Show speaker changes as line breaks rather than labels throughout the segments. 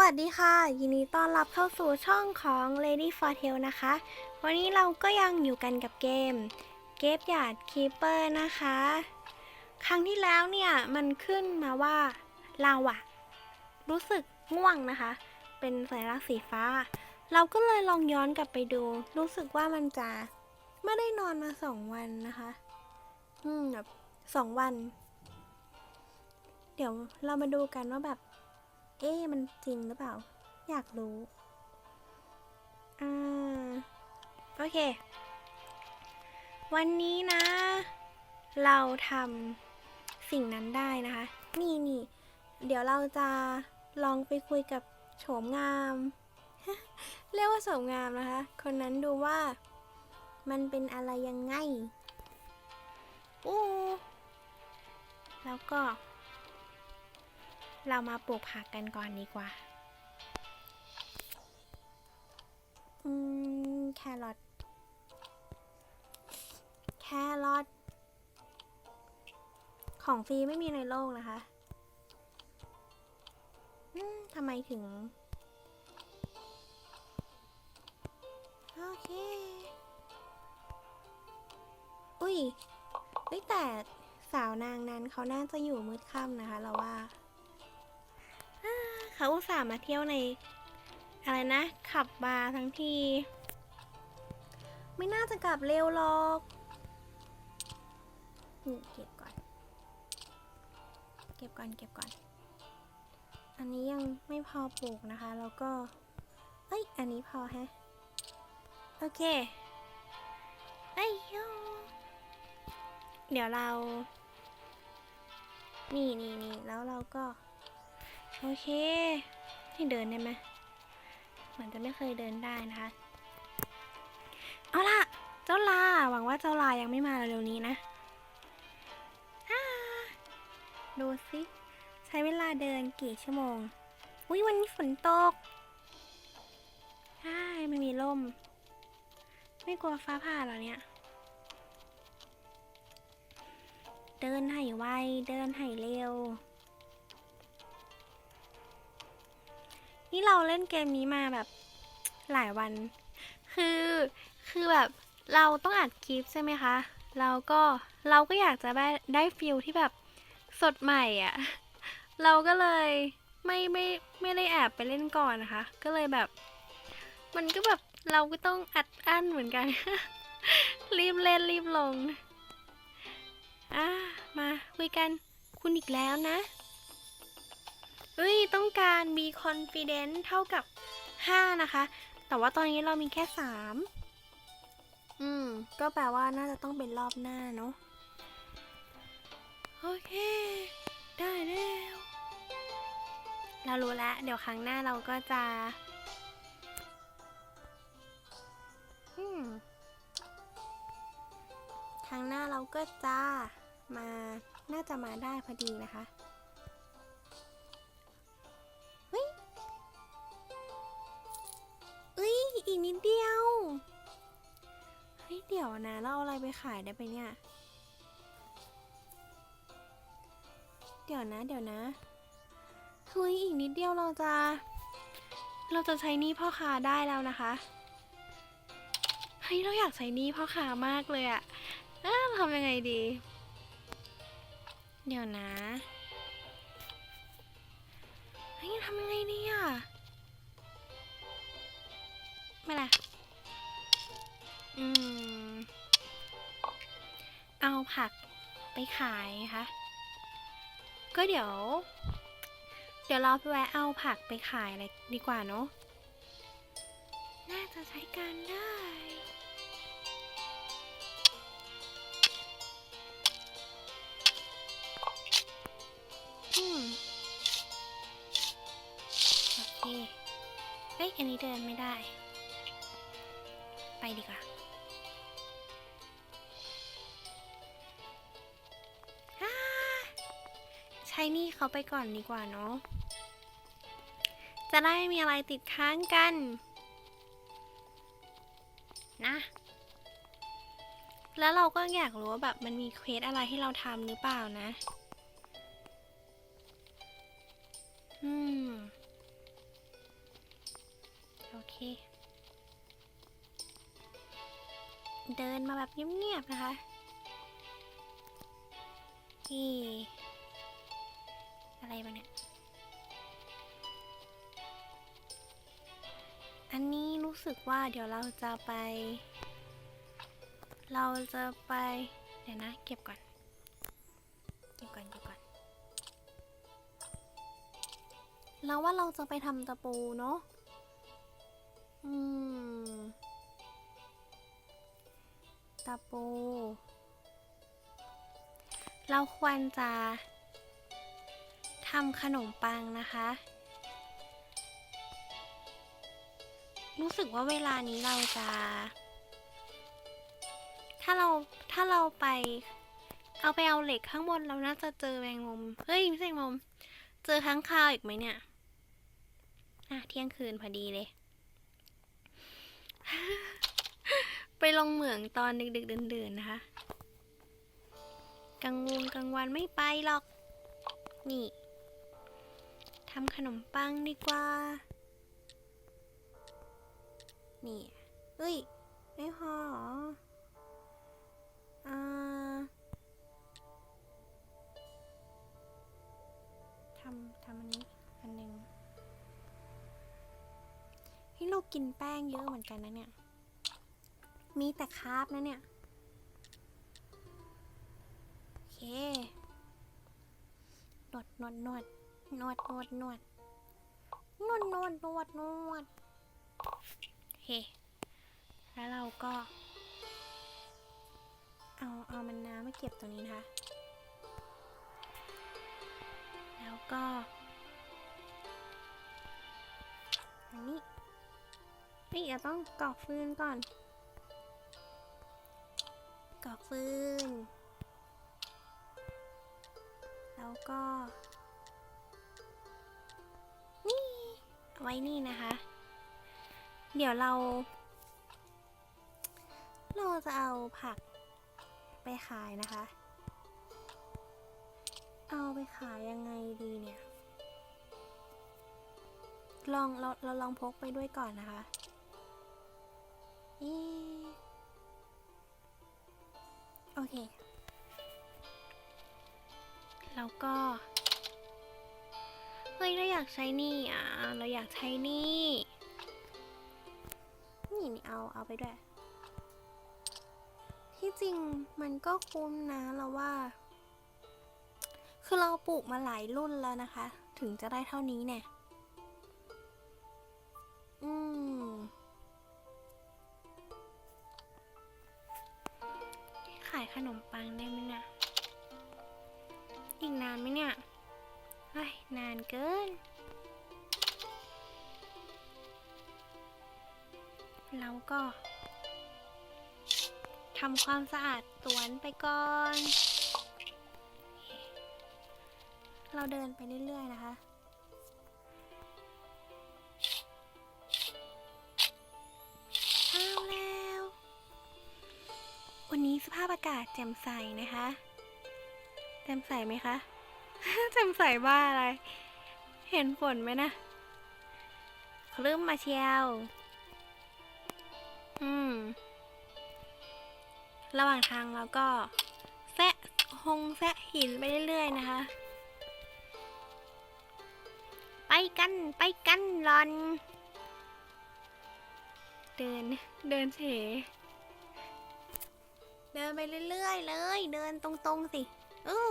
วัสดีค่ะ ยินดีต้อนรับเข้าสู่ช่องของ Lady for t a l นะคะ วันนี้เราก็ยังอยู่กันกับเกม เกฟยาดคีเปอร์นะคะ ครั้งที่แล้วเนี่ย มันขึ้นมาว่าเราอะรู้สึกง่วงนะคะ เป็นสัญลักษณ์สีฟ้า เราก็เลยลองย้อนกลับไปดู รู้สึกว่ามันจะไม่ได้นอนมาสองวันนะคะ อืมแบบสองวัน เดี๋ยวเรามาดูกันว่าแบบ เอ๊มันจริงหรือเปล่า อยากรู้ อ่า โอเค วันนี้นะ เราทำสิ่งนั้นได้นะคะ นี่นี่ เดี๋ยวเราจะลองไปคุยกับโฉมงาม เรียกว่าโฉมงามนะคะ คนนั้นดูว่ามันเป็นอะไรยังไง อู้ แล้วก็ เรามาปลูกผักกันก่อนดีกว่า อืม แครอท แครอท ของฟรีไม่มีในโลกนะคะ อืมทำไมถึง โอเค อุ้ยเฮ้ยแต่สาวนางนั้นเขาน่าจะอยู่มืดค่ำนะคะเราว่า เขาอุตส่าห์มาเที่ยวใน อะไรนะ ขับบาร์ทั้งที ไม่น่าจะกลับเร็วหรอกนี่เก็บก่อน เก็บก่อน เก็บก่อน อันนี้ยังไม่พอปลูกนะคะ แล้วก็ เอ้ย อันนี้พอแฮะ โอเคไอ้ยโยเดี๋ยวเรา นี่นี่นี่แล้วเราก็ โอเค ให้เดินได้ไหมเหมือนจะไม่เคยเดินได้นะคะ เอาล่ะ เจ้าลา หวังว่าเจ้าลายังไม่มาเร็วๆนี้นะดูสิใช้เวลาเดินกี่ชั่วโมง อุ้ยวันนี้ฝนตก ใช่ไม่มีร่มไม่กลัวฟ้าผ่าหรอเนี่ย เดินให้ไว เดินให้เร็ว นี่เราเล่นเกมนี้มาแบบหลายวัน คือคือแบบเราต้องอัดคลิปใช่ไหมคะ เราก็เราก็อยากจะได้ได้ฟิลที่แบบสดใหม่อะ่ะ เราก็เลยไม่ไม่ไม่ได้แอบไปเล่นก่อนนะคะ ก็เลยแบบ มันก็แบบเราก็ต้องอัดอั้นเหมือนกัน รีบเล่นรีบลง อะมาคุยกันคุณอีกแล้วนะ เอ้ยต้องการมี confidence เท่ากับ 5 นะคะ แต่ว่าตอนนี้เรามีแค่ 3 อืม ก็แปลว่าน่าจะต้องเป็นรอบหน้าเนาะโอเค ได้แล้ว เรารู้แล้ว เดี๋ยวครั้งหน้าเราก็จะอืมครั้งหน้าเราก็จะมา น่าจะมาได้พอดีนะคะ อีกนิดเดียว เฮ้ย เดี๋ยวนะเราเอาอะไรไปขายได้ไปเนี่ย เดี๋ยวนะ เดี๋ยวนะ เฮ้ย อีกนิดเดียวเราจะ เราจะใช้นี้พ่อค้าได้แล้วนะคะ เฮ้ย เราอยากใช้นี้พ่อค้ามากเลยอะอะทำยังไงดี เดี๋ยวนะเฮ้ยทำยังไงดีอะ ไม่ละอืม เอาผักไปขายคะ ก็เดี๋ยว เดี๋ยวเราไปแวะเอาผักไปขายอะไรดีกว่าเนาะ น่าจะใช้การได้อืมโอเคเฮ้ยอันนี้เดินไม่ได้ ไปดีกว่าใช้นี่เขาไปก่อนดีกว่าเนาะ จะได้มีอะไรติดค้างกัน นะ แล้วเราก็อยากรู้ว่าแบบมันมีเควสอะไรให้เราทำหรือเปล่านะ อืม โอเค เดินมาแบบเงียบๆนะคะนี่อะไรบ้างเนี่ย อันนี้รู้สึกว่าเดี๋ยวเราจะไป เราจะไป เดี๋ยวนะ เก็บก่อน เก็บก่อนเก็บก่อนเราว่าเราจะไปทำตะปูเนาะ อืม ตะปู เราควรจะทำขนมปังนะคะ รู้สึกว่าเวลานี้เราจะ ถ้าเราถ้าเราไป เอาไปเอาเหล็กข้างบนเราน่าจะเจอแมงมุม เฮ้ยไม่ใช่แมงมุม เจอค้างคาวอีกไหมเนี่ยอะเที่ยงคืนพอดีเลย ไปลงเหมืองตอนดึกๆดื่นๆนะคะ กลางวงกลางวันไม่ไปหรอก นี่ทำขนมปังดีกว่า นี่เอ้ย ไม่พอเหรออ่าทำทำอันนี้ อันหนึ่งให้เรากินแป้งเยอะเหมือนกันนะเนี่ย มีแต่คาบนะเนี่ย โอเค นวดนวดนวดนวดนวดนวดนวดนวดนวดนวดโอเคแล้วเราก็ เอาเอามันน้ำมาเก็บตรงนี้นะคะ แล้วก็อันนี้นี่เราต้องกรอกฟืนก่อน กอกฟืน แล้วก็ นี่เอาไว้นี่นะคะ เดี๋ยวเรา เราจะเอาผักไปขายนะคะ เอาไปขายยังไงดีเนี่ย ลองเราเราลองพกไปด้วยก่อนนะคะอะ โอเค แล้วก็ เฮ้ย เราอยากใช้นี่อะ เราอยากใช้นี่ นี่นี่เอาเอาไปด้วย ที่จริงมันก็คุ้มนะเราว่า คือเราปลูกมาหลายรุ่นแล้วนะคะ ถึงจะได้เท่านี้เนี่ย อืมายขนมปังได้ไหมเนี่ย อีกนานไหมเนี่ยเฮ้ยนานเกินแล้วก็ทำความสะอาดสวนไปก่อน เราเดินไปเรื่อยๆนะคะากาศแจ่มใสนะคะแจ่มใสไหมคะแจ่มใสบ้าอะไร เห็นฝนไหมนะคลื่มมาเชียว อืม ระหว่างทางเราก็แซะหงแซะหินไปเรื่อยๆนะคะ ไปกันไปกันหลอน เดิน เดินเฉย เดินไปเรื่อยๆเลย เดินตรงๆสิอู้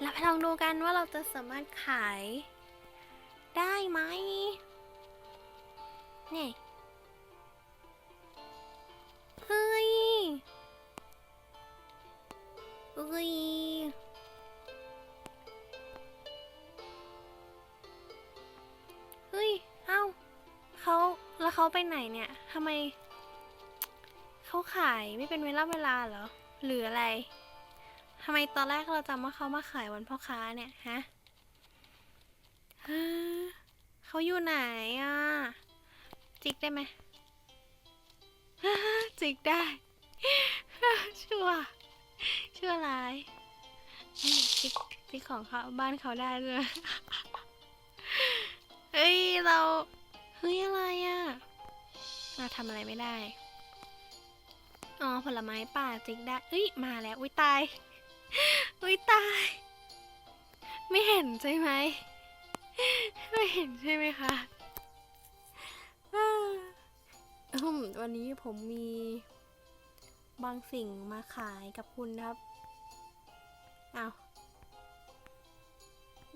เราไปลองดูกันว่าเราจะสามารถขาย ได้ไหมเนี่ยเฮ้ยเฮ้ย เขาไปไหนเนี่ยทำไมเขาขายไม่เป็นเวลาเวลาเหรอ หรืออะไรทำไมตอนแรกเราจำว่าเขามาขายวันพ่อค้าเนี่ยฮะเขาอยู่ไหนอะ จิกได้ไหมจิกได้ ชั่ว ชั่วร้ายจิกจิกของเขาบ้านเขาได้เลยเฮ้ย เรา เฮ้ย อะไรอะ เราทำอะไรไม่ได้ อ๋อผลไม้ป่าจิกได้เอ้ยมาแล้วอุ้ยตายอุ้ยตาย ไม่เห็นใช่ไหมไม่เห็นใช่ไหมคะวันนี้ผมมีบางสิ่งมาขายกับคุณครับ เอา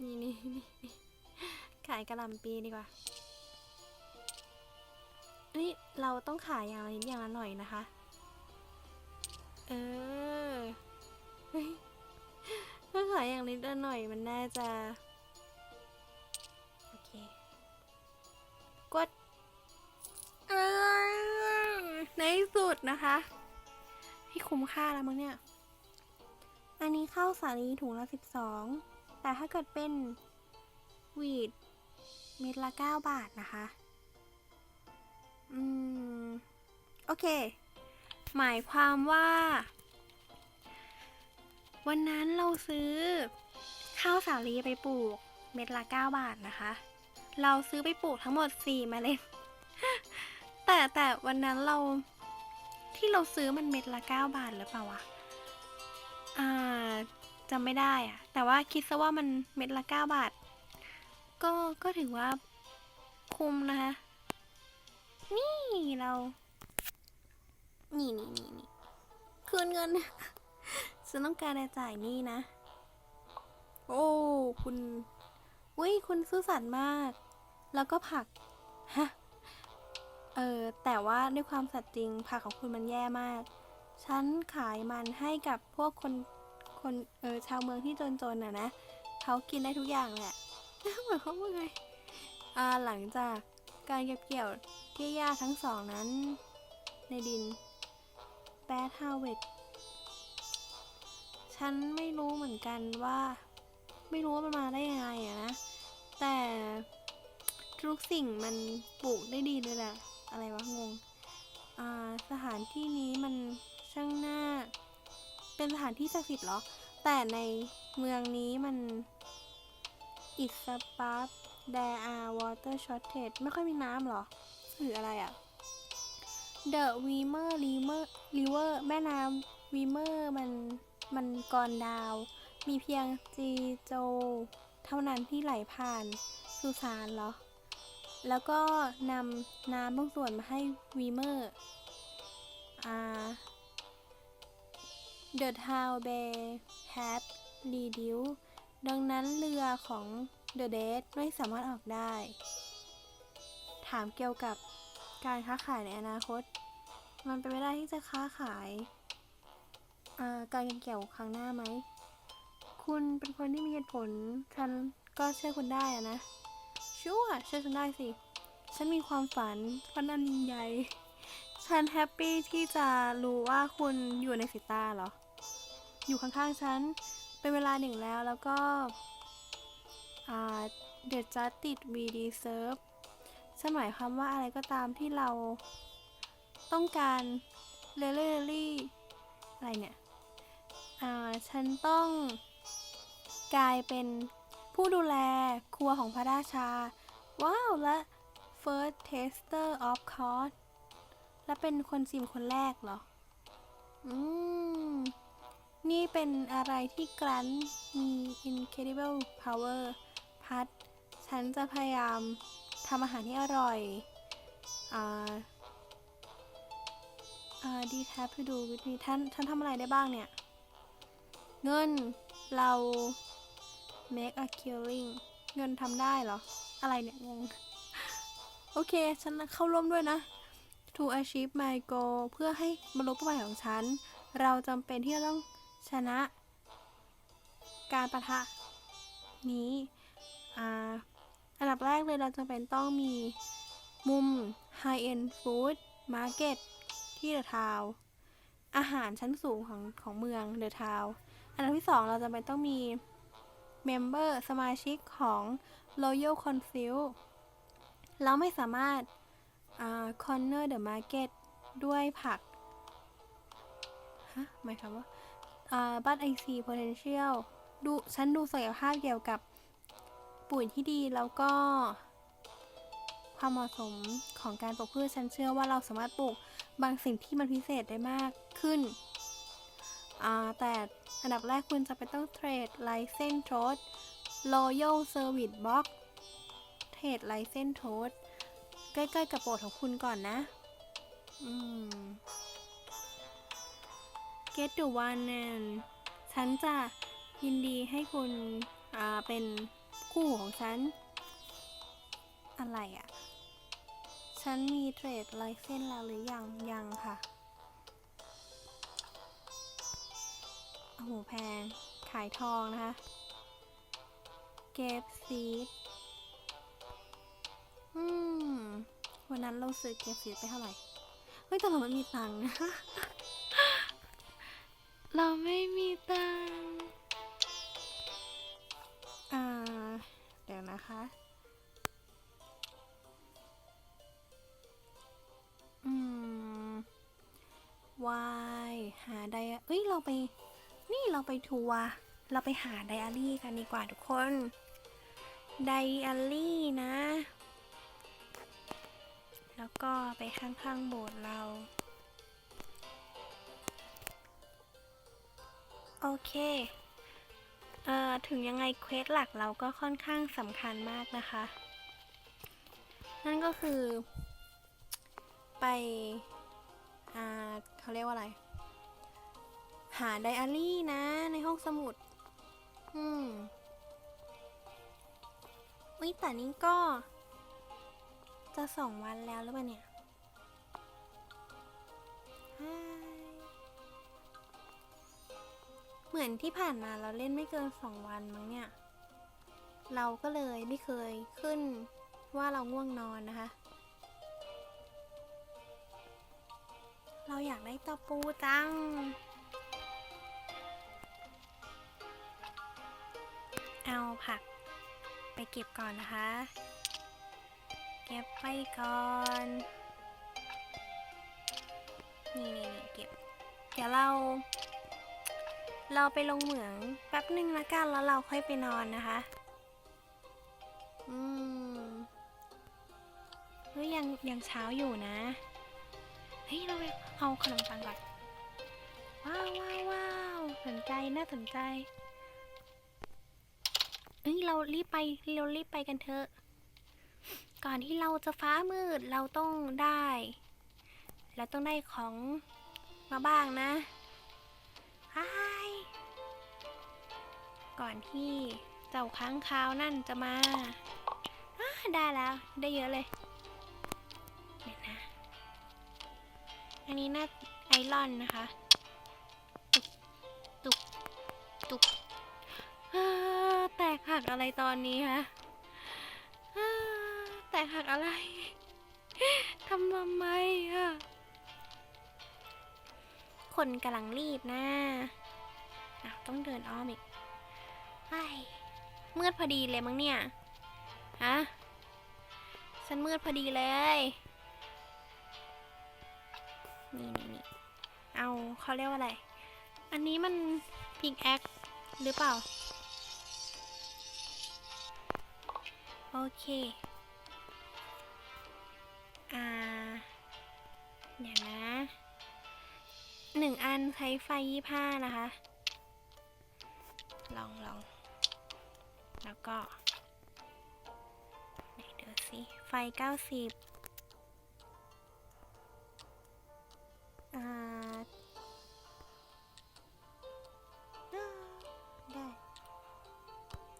นี่นี่นี่นี่ขายกระลำปีดีกว่า เฮ้ยเราต้องขายอย่างละนิดอย่างละหน่อยนะคะ เออถ้าขายอย่างนิดละหน่อยมันน่าจะ โอเค กดเออในสุดนะคะที่คุ้มค่าแล้วมั้งเนี่ย อันนี้ข้าวสาลีถุงละสิบสอง แต่ถ้าเกิดเป็นวีดเม็ดละเก้าบาทนะคะ อืม โอเค หมายความว่า วันนั้นเราซื้อ ข้าวสาลีไปปลูก เม็ดละเก้าบาทนะคะ เราซื้อไปปลูกทั้งหมดสี่เมล็ด แต่แต่วันนั้นเราที่เราซื้อมันเม็ดละเก้าบาทหรือเปล่าวะ อ่าจำไม่ได้อะแต่ว่าคิดซะว่ามันเม็ดละเก้าบาท ก็ก็ถือว่าคุ้มนะคะ นี่เรา นี่นี่นี่นี่คืนเงิน ฉันต้องการจะจ่ายนี่นะ โอ้ คุณอุ้ยคุณซื่อสัตย์มาก แล้วก็ผัก ฮะ เออ แต่ว่าด้วยความสัตย์จริง ผักของคุณมันแย่มาก ฉันขายมันให้กับพวกคน คน เออ ชาวเมืองที่จนๆน่ะนะ เขากินได้ทุกอย่างแหละหมายความว่าไง อ่า หลังจากการเก็บเกี่ยว เกียาทั้งสองนั้น ในดินแบดฮาวเวดฉันไม่รู้เหมือนกันว่า ไม่รู้ว่ามันมาได้ยังไงอะนะ แต่ทุกสิ่งมันปลูกได้ดีเลยแหละ อะไรวะงง อ่า สถานที่นี้มันช่างน่าเป็นสถานที่ศักดิ์สิทธิ์เหรอ แต่ในเมืองนี้มัน It's a pub there are water shortage ไม่ค่อยมีน้ำเหรอ รืออะไรอะ The Weaver River River แม่น้ำ Weaver มันมันกรดาว มีเพียงจีโจ เท่านั้นที่ไหลผ่านสุสานเหรอ แล้วก็นำน้ำบางส่วนมาให้วีเมอร์อ่า The Town Bay had reduced ดังนั้นเรือของ The Dead ไม่สามารถออกได้ ถามเกี่ยวกับ การค้าขายในอนาคต มันเป็นไปได้ที่จะค้าขายการเก็บเกี่ยวครั้งหน้าไหม คุณเป็นคนที่มีเหตุผล ฉันก็เชื่อคุณได้อะนะ ชัวเชื่อฉันได้สิ ฉันมีความฝันฝันอันยิ่งใหญ่ ฉันแฮปปี้ที่จะรู้ว่าคุณอยู่ในสายตาเหรอ อยู่ข้างๆฉัน เป็นเวลาหนึ่งแล้วแล้วก็อ่า The Justice We Deserve ฉันหมายความว่าอะไรก็ตามที่เราต้องการเรเลอรี่อะไรเนี่ย อ่า ฉันต้องกลายเป็นผู้ดูแลครัวของพระราชา ว้าว และ first taster of course และเป็นคนชิมคนแรกเหรอ อืม นี่เป็นอะไรที่กรันมี incredible power พัด ฉันจะพยายาม ทำอาหารที่อร่อยอ่าอ่าดีแทบไปดูวิธีท่านฉันทำอะไรได้บ้างเนี่ย เงินเรา make a killing เงินทำได้เหรอ อะไรเนี่ย งง โอเค ฉันเข้าร่วมด้วยนะ to achieve my goal เพื่อให้บรรลุเป้าหมายของฉัน เราจำเป็นที่จะต้องชนะ การประทะนี้ อ่า อันดับแรกเลยเราจำเป็นต้องมีมุม high end food market ที่เดอะทาวอาหารชั้นสูงของของเมืองเดอะทาวอันดับที่สองเราจำเป็นต้องมีเมมเบอร์สมาชิกของ Royal Council เราไม่สามารถอ่า corner the market ด้วยผักฮะหมายความว่าอ่า but I see potential ดูฉันดูศักยภาพเกี่ยวกับ ปุ๋ยที่ดีแล้วก็ ความเหมาะสมของการปลูกพืชฉันเชื่อว่าเราสามารถปลูกบางสิ่งที่มันพิเศษได้มากขึ้น แต่อันดับแรกคุณจะไปต้องเทรดไลเซนโทส Royal Service Box เทรดไลเซนโทสใกล้ๆกับโปรดของคุณก่อนนะ อืม Get the one and ฉันจะยินดีให้คุณ อ่า เป็น คู่ของฉัน อะไรอะ่ะ ฉันมีเทรดไลเซนแล้วหรือยัง ยังค่ะโอ้โหแพง ขายทองนะคะ เก็บซีดอืม วันนั้นเราซื้อเก็บซีดไปเท่าไหร่ เฮ้ยแต่เราไม่มีตังค์นะ เราไม่มีตังค์ เดี๋ยวนะคะ อืมวายหาไดอเอ้ย เราไป นี่เราไปทัวร์ เราไปหาไดอารี่กันดีกว่าทุกคน ไดอารี่นะ แล้วก็ไปข้างๆโบสถ์เรา โอเค ถึงยังไงเควสหลักเราก็ค่อนข้างสำคัญมากนะคะ นั่นก็คือ ไปอเขาเรียกว่าอะไร หาไดอารี่นะในห้องสมุด อืมวิแต่นี้ก็ จะสองวันแล้วหรือเปล่าเนี่ย เหมือนที่ผ่านมาเราเล่นไม่เกินสองวันมั้งเนี่ย เราก็เลยไม่เคยขึ้นว่าเราง่วงนอนนะคะ เราอยากได้ตะปูจัง เอาผักไปเก็บก่อนนะคะ เก็บไปก่อน นี่นี่นี่เก็บ เดี๋ยวเรา เราไปลงเหมืองแป๊บหนึ่งละกันแล้วเราค่อยไปนอนนะคะ อืมเฮ้ยยังยังเช้าอยู่นะ เฮ้ย เราไปเอาขนมปังก่อน ว้าวว้าวว้าวสนใจน่าสนใจเอ้ยเรารีบไปเรารีบไปกันเถอะ ก่อนที่เราจะฟ้ามืดเราต้องได้ เราต้องได้ของมาบ้างนะอ้า ก่อนที่เจ้าค้างคาวนั่นจะมาได้แล้ว ได้เยอะเลยเดี๋ยวนะ อันนี้น่าไอรอนนะคะ ตุก ตุก ตุกอ่าแตกหักอะไรตอนนี้คะอ่าแตกหักอะไร ทำทำไมอะคนกำลังรีบนะ ต้องเดินอ้อมอีก มืดพอดีเลยมั้งเนี่ย ฮะ ฉันมืดพอดีเลย นี่นี่นี่เอาเขาเรียกว่าอะไร อันนี้มันพิกแอคหรือเปล่า โอเค อ่า เดี๋ยวนะหนึ่งอันใช้ไฟยี่ห้านะคะ ลองลอง แล้วก็ไหนดูสิไฟเก้าสิบอ่า ได้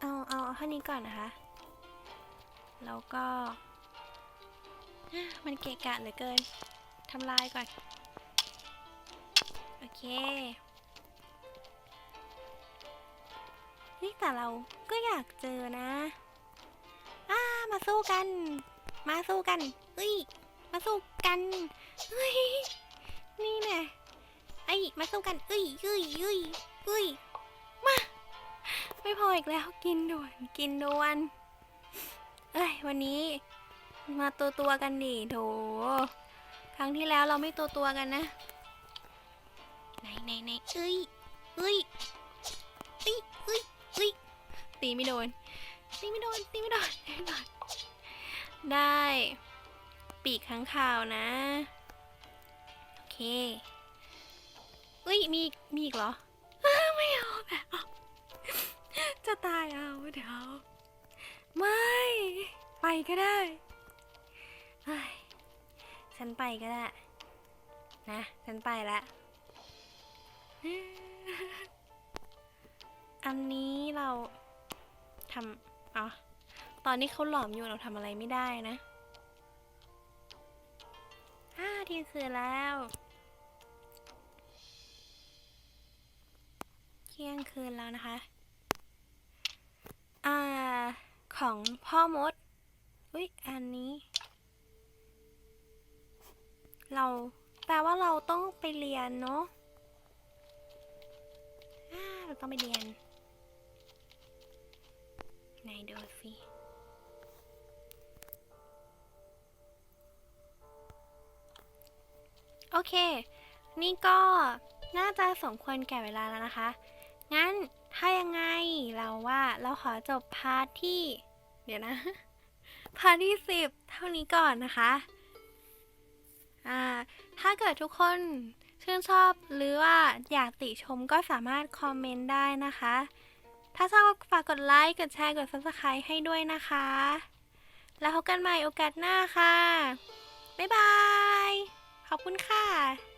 เอา เอาเอาท่านี้ก่อนนะคะ แล้วก็ มันเกะกะเหลือเกินทำลายก่อน โอเค นี่แต่เรา ก็อยากเจอนะอ่ามาสู้กัน มาสู้กันเฮ้ย มาสู้กันเฮ้ย นี่แน่ไอ้ยมาสู้กันเอ้ยเอ้ยเอ้ยเอ้ยมา ไม่พออีกแล้วกินด่วน กินด่วน เอ้ย วันนี้ มาตัวตัวกันดิโถ ครั้งที่แล้วเราไม่ตัวตัวกันนะ ไหนไหนไหนเอ้ยเอ้ยเอ้ยเอ้ยเอ้ย ตีไม่โดน ตีไม่โดน ตีไม่โดนตีไม่โดน ได้ ปีกข้างข่าวนะ โอเคเอ้ย มี มีอีกเหรอ ไม่เอาแบบจะตายเอาเดี๋ยว ไม่ ไปก็ได้เฮ้ยฉันไปก็ได้ นะ ฉันไปละอันนี้เรา ทำอ๋อตอนนี้เขาหลอมอยู่เราทำอะไรไม่ได้นะห้าเที่ยงคืนแล้วเที่ยงคืนแล้วนะคะ อ่า ของพ่อมด อุ้ยอันนี้ เราแปลว่าเราต้องไปเรียนเนาะอ่าเราต้องไปเรียน ไหนดูสิโอเค นี่ก็น่าจะสมควรแก่เวลาแล้วนะคะ งั้นถ้ายังไงเราว่าเราขอจบพาร์ทที่ เดี๋ยวนะ พาร์ทที่สิบเท่านี้ก่อนนะคะ อ่า ถ้าเกิดทุกคนชื่นชอบหรือว่าอยากติชมก็สามารถคอมเมนต์ได้นะคะ ถ้าชอบฝากกดไลค์ กดแชร์ กด subscribe ให้ด้วยนะคะ แล้วพบกันใหม่โอกาสหน้าค่ะ บ๊ายบาย ขอบคุณค่ะ